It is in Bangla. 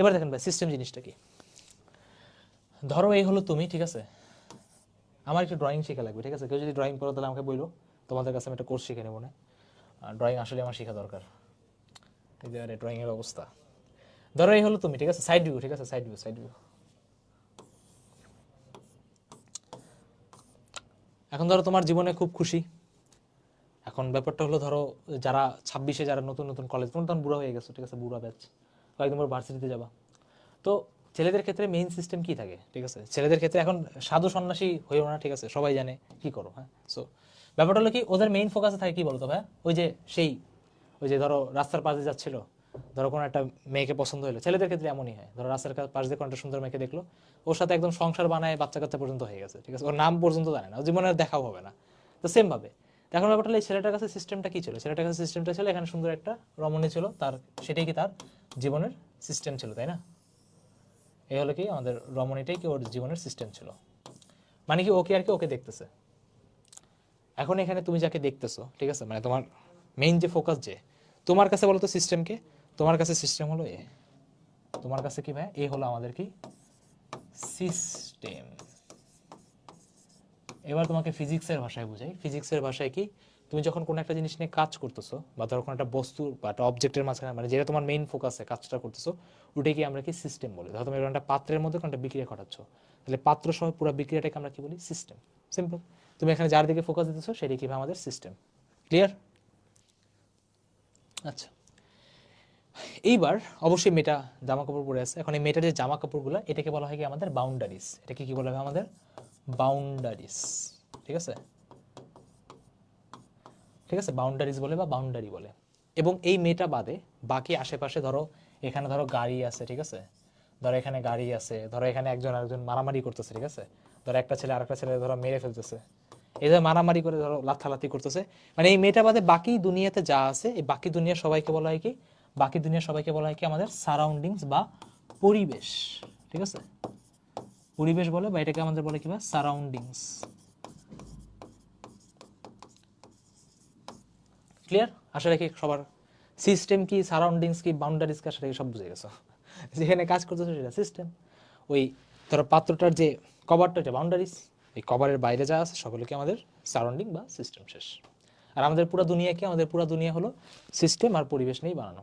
এবার দেখেন ভাই সিস্টেম জিনিসটা কি? ধরো এই হলো তুমি, ঠিক আছে? আমার একটু ড্রয়িং শেখা লাগবে, ঠিক আছে? কেউ যদি ড্রয়িং করো, তাহলে আমাকে বলল তোমাদের কাছে আমি একটা কোর্স শিখে নেব, না? ড্রয়িং আসলে আমার শেখা দরকার। যে ড্রয়িংয়ের অবস্থা। ধরো এই হলো তুমি, ঠিক আছে? সাইড ভিউ ঠিক আছে? সাইড ভিউ সাইড ভিউ এখন ধরো তোমার জীবনে খুব খুশি। এখন ব্যাপারটা হলো ধরো, যারা ছাব্বিশে যারা নতুন নতুন কলেজ তোমরা তখন বুড়া হয়ে গেছো, ঠিক আছে? বুড়া ব্যাচ কয়েকদিন পর ভার্সিটিতে যাবা। তো ছেলেদের ক্ষেত্রে মেইন সিস্টেম কি থাকে? ঠিক আছে? ছেলেদের ক্ষেত্রে এখন সাধু সন্ন্যাসী হয়েও না ঠিক আছে, সবাই জানে কি করো হ্যাঁ? সো ব্যাপারটা হলো কি, ওদের মেইন ফোকাসে থাকে কি বলতো ভাই ওই যে সেই, ওই যে ধরো রাস্তার পাশে যাচ্ছিল, ধরো কোনো একটা মেয়েকে পছন্দ হলো, ছেলেদের ক্ষেত্রে এমনই হয়। ধরো রাস্তার পাশ দিয়ে কোনো একটা সুন্দর মেয়েকে দেখল, ওর সাথে একদম সংসার বানায় বাচ্চা কাচ্চা পর্যন্ত হয়ে গেছে, ঠিক আছে? ওর নাম পর্যন্ত জানে না, ওর জীবনে দেখাও হবে না। তো সেম ভাবে তো এখন ব্যাপারটা হলো, এই ছেলেটার কাছে সিস্টেমটা কি ছিল? ছেলেটার কাছে সিস্টেমটা ছিল, এখানে সুন্দর একটা রমণী ছিল, তার, সেটাই কি তার জীবনের সিস্টেম ছিল, তাই না? এই হলো কি আমাদের রমণীটাই কি ওর জীবনের সিস্টেম ছিল। মানে কি ওকে আর কি ওকে দেখতেছে? এখন এখানে তুমি যাকে দেখতেছো, ঠিক আছে? মানে তোমার মেইন যে ফোকাস যে, তোমার কাছে বলো তো সিস্টেমকে তোমার কাছে সিস্টেম হলো এ। তোমার কাছে কি ভাই এ হলো আমাদের কি সিস্টেম এবার তোমাকে ফিজিক্সের ভাষায় বুঝাই। ফিজিক্সের ভাষায় কি? তুমি যখন কোনো একটা জিনিস নিয়ে কাজ করতেছো বা ধরো কোনো একটা বস্তু বা একটা অবজেক্টের মাঝখানে মানে যেটা তোমার মেইন ফোকাসে কাজটা করতেছো ওটাকে আমরা কি সিস্টেম বলি? ধরো তুমি একটা পাত্রের মধ্যে কোনো একটা বিক্রিয়া ঘটাচ্ছ, তাহলে পাত্র সহ পুরো বিক্রিয়াটাকে আমরা কি বলি? সিস্টেম সিম্পল তুমি এখানে যার দিকে ফোকাস দিতেছো সেটাই কি ভাই আমাদের সিস্টেম ক্লিয়ার আচ্ছা। এইবার অবশ্যই মেয়েটা জামা কাপড় পরে আছে। এখন এই মেয়েটার যে জামা কাপড়গুলো এটাকে বলা হয় কি আমাদের বাউন্ডারিস এটাকে কি বলা হয় আমাদের বাউন্ডারিস ঠিক আছে? ঠিক আছে? বাউন্ডারিজ বলে বা বাউন্ডারি বলে। এবং এই মেয়েটা বাদে বাকি আশেপাশে ধরো, এখানে ধরো গাড়ি আছে, ঠিক আছে? ধরো এখানে গাড়ি আছে, ধরো এখানে একজন আরেকজন মারামারি করতেছে, ঠিক আছে? ধরো একটা ছেলে আরেকটা ছেলে ধরো মেরে ফেলতেছে। এই ধরো মারামারি করে ধরো লাথালাথি করতেছে। মানে এই মেয়েটা বাদে বাকি দুনিয়াতে যা আছে, এই বাকি দুনিয়া সবাইকে বলা হয় কি? বাকি দুনিয়া সবাইকে বলা হয় কি? আমাদের সারাউন্ডিংস বা পরিবেশ। ঠিক আছে? পরিবেশ বলে বা এটাকে আমাদের বলে কি বা সারাউন্ডিংস ক্লিয়ার আশা রাখি সবার সিস্টেম কি সারাউন্ডিংস কি বাউন্ডারিজ কি, আশা সব বুঝে গেছো। যেখানে কাজ করতেছো সেটা সিস্টেম ওই ধরো পাত্রটার যে কভারটা এটা বাউন্ডারিজ এই কভারের বাইরে যা আছে সকলকে আমাদের সারাউন্ডিং বা সিস্টেম শেষ। আর আমাদের পুরো দুনিয়া কি? আমাদের পুরো দুনিয়া হলো সিস্টেম আর পরিবেশ নিয়েই বানানো।